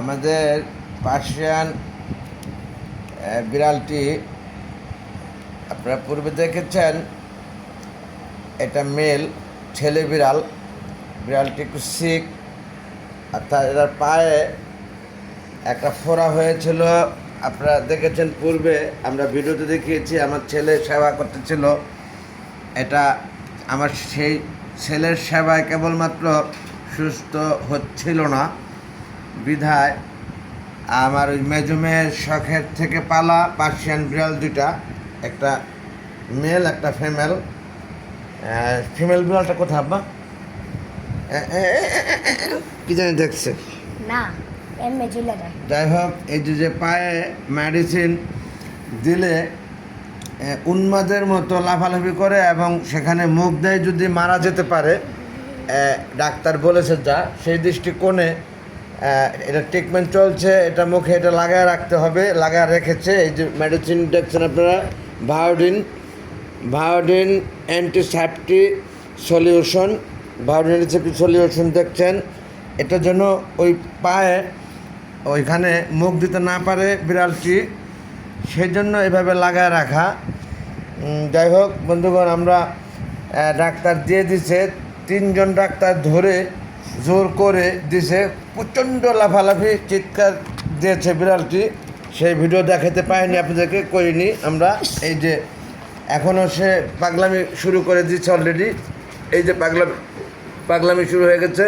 আমাদের পার্সিয়ান বিড়ালটি, আপনারা পূর্বে দেখেছেন, এটা মেল, ছেলে বিড়াল। বিড়ালটি একটু সিক অর্থাৎ এটার পায়ে একটা ফোড়া হয়েছিল। আপনারা দেখেছেন পূর্বে, আমরা ভিডিওতে দেখিয়েছি, আমার ছেলে সেবা করতেছিল। এটা আমার সেই ছেলের সেবায় কেবলমাত্র সুস্থ হচ্ছিল না। বিধায় আমার ওই মেজো মেয়ের শখের থেকে পালা পার্সিয়ান বিড়াল দুইটা একটা মেল একটা ফিমেল। ফিমেল বিড়ালটা কোথায় আব্বা? কি জানি দেখছে? না যাই হোক এই যে যে পায়ে মেডিসিন দিলে উন্মাদের মতো লাফালাফি করে এবং সেখানে মুখ দেয় যদি মারা যেতে পারে ডাক্তার বলেছে যা সেই দৃষ্টিকোণে এটা ট্রিটমেন্ট চলছে, এটা মুখে এটা লাগায় রাখতে হবে, লাগায় রেখেছে, এই যে মেডিসিন দেখছেন আপনারা ভায়োডিন ভায়োডিন অ্যান্টিসেপটি সলিউশন ভায়োডিন অ্যান্টিসেপটি সলিউশন দেখছেন এটার জন্য ওই পায়ে, ওইখানে মুখ দিতে না পারে বিড়ালটি সেই জন্য এভাবে লাগায় রাখা। যাই হোক, বন্ধুগণ, আমরা ডাক্তার দিয়ে দিছে, তিনজন ডাক্তার ধরে জোর করে দিছে, প্রচণ্ড লাফালাফি, চিৎকার দিয়েছে বিড়ালটি। সেই ভিডিও দেখাতে পাইনি, আপনাদেরকে করিনি আমরা। এই যে, এখনও সে পাগলামি শুরু করে দিচ্ছে অলরেডি এই যে পাগলামি পাগলামি শুরু হয়ে গেছে।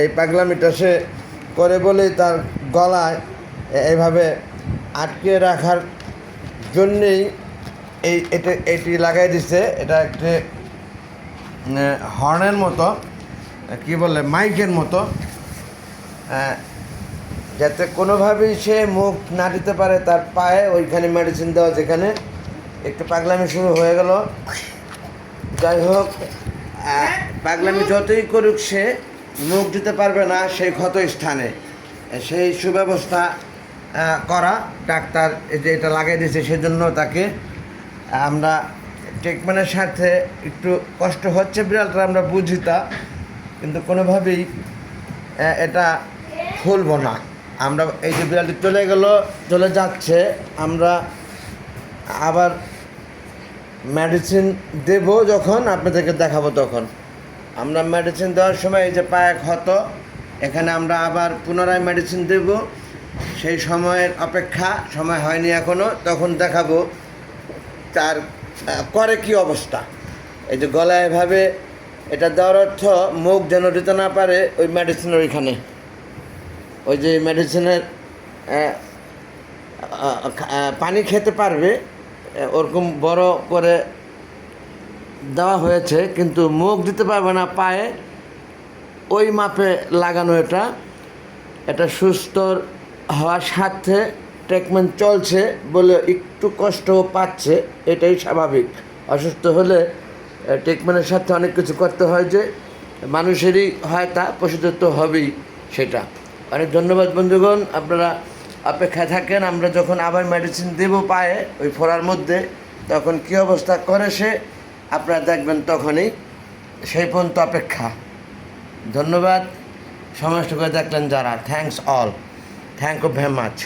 এই পাগলামিটা সে করে বলেই তার গলায় এইভাবে আটকে রাখার জন্যেই এই, এটা, এটি লাগাই দিছে। এটা একটি হর্নের মতো। কি বলে, মাইকের মতো। যাতে কোনোভাবেই সে মুখ না দিতে পারে, তার পায়ে ওইখানে মেডিসিন দেওয়া যেখানে। একটু পাগলামি শুরু হয়ে গেল। যাই হোক পাগলামি যতই করুক সে মুখ দিতে পারবে না সেই ক্ষত স্থানে। সেই সুব্যবস্থা করা। ডাক্তার যে এটা লাগিয়ে দিয়েছে, সেজন্য তাকে আমরা ট্রিটমেন্টের সাথে একটু কষ্ট হচ্ছে বিড়ালটা, আমরা বুঝি তা। কিন্তু কোনোভাবেই এটা খুলবো না। আমরা এই যে বিড়ালটি চলে গেল, চলে যাচ্ছে, আমরা আবার মেডিসিন দেব যখন, আপনাদেরকে দেখাবো তখন। আমরা মেডিসিন দেওয়ার সময় এই যে পায়ে ক্ষত এখানে আমরা আবার পুনরায় মেডিসিন দেব। সেই সময়ের অপেক্ষা, সময় হয়নি এখনও তখন দেখাবো তার করে কি অবস্থা। এই যে গলায় এভাবে এটা দেওয়ার অর্থ মুখ যেন দিতে না পারে ওই মেডিসিনের ওইখানে। ওই যে মেডিসিনের পানি খেতে পারবে ওরকম বড় করে দেওয়া হয়েছে, কিন্তু মুখ দিতে পারবে না, পায়ে। ওই মাপে লাগানো এটা। এটা সুস্থ হওয়ার সাথে ট্রিটমেন্ট চলছে বলে একটু কষ্ট পাচ্ছে, এটাই স্বাভাবিক। অসুস্থ হলে ট্রিটমেন্টের সাথে অনেক কিছু করতে হয় যে মানুষেরই হয় তা তো হবেই সেটা। অনেক ধন্যবাদ বন্ধুগণ, আপনারা অপেক্ষায় থাকেন, আমরা যখন আবার মেডিসিন দেবো পায়ে, ওই ফোড়ার মধ্যে, তখন কী অবস্থা করে সে, আপনারা দেখবেন তখনই, সেই পর্যন্ত অপেক্ষা। ধন্যবাদ, সমস্ত করে দেখলেন যারা। Thanks all thank you very much